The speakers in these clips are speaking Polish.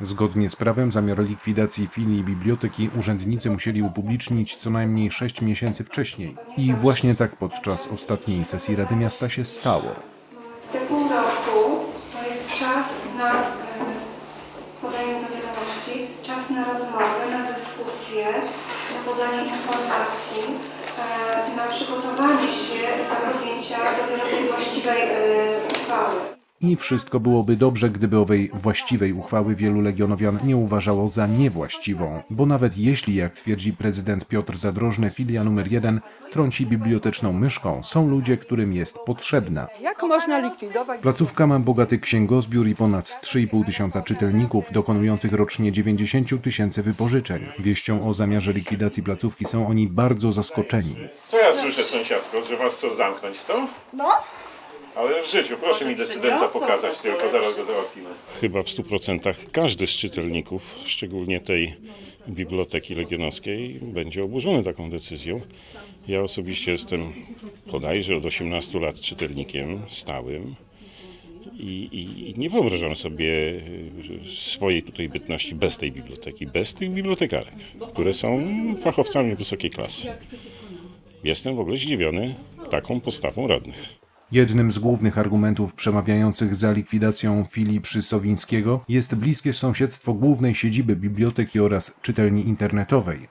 Zgodnie z prawem zamiar likwidacji filii biblioteki urzędnicy musieli upublicznić co najmniej 6 miesięcy wcześniej. I właśnie tak podczas ostatniej sesji Rady Miasta się stało. Te pół roku to jest czas na e, podanie do wiadomości, czas na rozmowy, na dyskusję, na podanie informacji, e, na przygotowanie się do podjęcia dopiero tej właściwej e, uchwały. I wszystko byłoby dobrze, gdyby owej właściwej uchwały wielu legionowian nie uważało za niewłaściwą, bo nawet jeśli, jak twierdzi prezydent Piotr Zadrożny, filia numer jeden trąci biblioteczną myszką, są ludzie, którym jest potrzebna. Jak można likwidować Placówka ma bogaty księgozbiór i ponad 3,5 tysiąca czytelników, dokonujących rocznie 90 tysięcy wypożyczeń. Wieścią o zamiarze likwidacji placówki są oni bardzo zaskoczeni. Co ja słyszę, sąsiadko, że was chcą zamknąć, co? No. Ale w życiu, proszę mi decydenta pokazać tylko, zaraz go załatwimy. Chyba w 100% każdy z czytelników, szczególnie tej Biblioteki Legionowskiej, będzie oburzony taką decyzją. Ja osobiście jestem bodajże od 18 lat czytelnikiem stałym i, i, i nie wyobrażam sobie e, swojej tutaj bytności bez tej biblioteki, bez tych bibliotekarek, które są fachowcami wysokiej klasy. Jestem w ogóle zdziwiony taką postawą radnych. Jednym z głównych argumentów przemawiających za likwidacją filii Przysowińskiego jest bliskie sąsiedztwo głównej siedziby biblioteki oraz czytelni internetowej.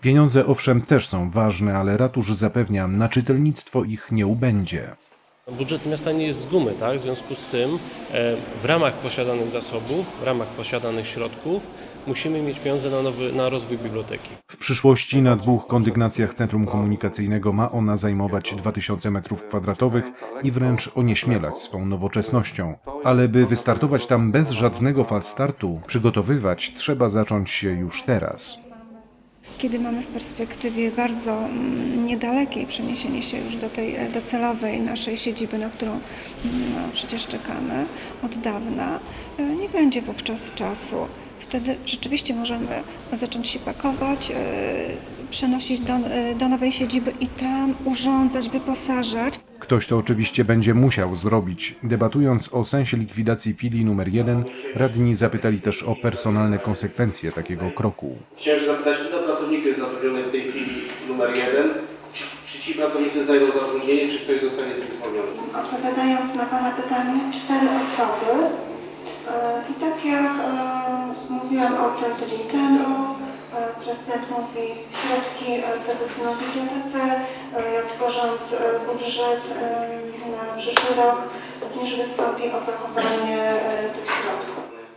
Pieniądze owszem też są ważne, ale ratusz zapewnia, na czytelnictwo ich nie ubędzie. Budżet miasta nie jest z gumy, tak? W związku z tym e, w ramach posiadanych zasobów, w ramach posiadanych środków musimy mieć pieniądze na, nowy, na rozwój biblioteki. W przyszłości na dwóch kondygnacjach Centrum Komunikacyjnego ma ona zajmować 2000 m2 i wręcz onieśmielać swą nowoczesnością. Ale by wystartować tam bez żadnego falstartu, przygotowywać trzeba zacząć się już teraz. Kiedy mamy w perspektywie bardzo mm, niedalekiej przeniesienie się już do tej e, docelowej naszej siedziby, na którą mm, no, przecież czekamy od dawna, e, nie będzie wówczas czasu. Wtedy rzeczywiście możemy zacząć się pakować, e, przenosić do, do nowej siedziby i tam urządzać, wyposażać. Ktoś to oczywiście będzie musiał zrobić. Debatując o sensie likwidacji filii numer 1, radni zapytali też o personalne konsekwencje takiego kroku. Chciałem zapytać, zatrudnionych w tej chwili numer jeden? Czy, czy ci pracownicy znajdą zatrudnienie, czy ktoś zostanie z nich zwolniony? Odpowiadając na Pana pytanie, cztery osoby. E, I tak jak e, mówiłam o tym tydzień temu, e, prezydent mówi, środki pozostaną w bibliotece, tworząc budżet na przyszły rok, również wystąpi o zachowanie tych.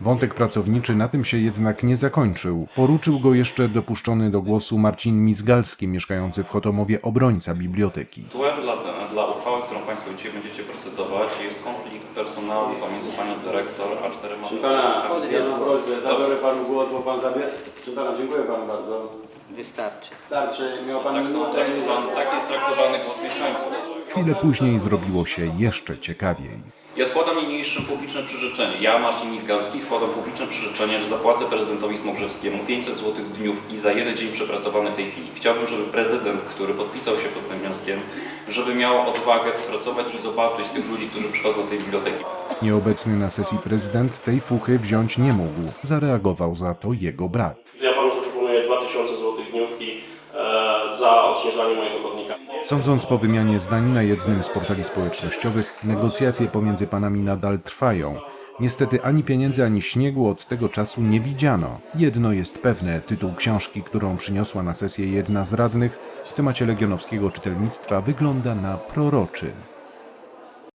Wątek pracowniczy na tym się jednak nie zakończył. Poruczył go jeszcze dopuszczony do głosu Marcin Mizgalski, mieszkający w Chotomowie obrońca biblioteki. Tytułem dla, dla uchwały, którą Państwo dzisiaj będziecie procedować jest konflikt personalny pomiędzy Panią Dyrektor a czterema Proszę pana, mam prośbę, zabiorę panu głos, bo pan zabierze. Proszę pana, dziękuję panu bardzo. Wystarczy. Starczy, miał pan Tak, są minutę. traktowany, tak jest traktowany głos mieszkańców. Chwilę później zrobiło się jeszcze ciekawiej. Ja składam niniejszym publiczne przyrzeczenie. Ja, Marcin Mizgalski, składam publiczne przyrzeczenie, że zapłacę prezydentowi Smoggrzewskiemu 500 zł dniówki za jeden dzień przepracowany w tej chwili. Chciałbym, żeby prezydent, który podpisał się pod tym wnioskiem, żeby miał odwagę popracować i zobaczyć tych ludzi, którzy przychodzą do tej biblioteki. Nieobecny na sesji prezydent tej fuchy wziąć nie mógł. Zareagował za to jego brat. Ja panu zaproponuję 2000 zł dniówki za odśnieżanie mojego chodnika. Sądząc po wymianie zdań na jednym z portali społecznościowych, negocjacje pomiędzy panami nadal trwają. Niestety ani pieniędzy, ani śniegu od tego czasu nie widziano. Jedno jest pewne, tytuł książki, którą przyniosła na sesję jedna z radnych, w temacie legionowskiego czytelnictwa wygląda na proroczy.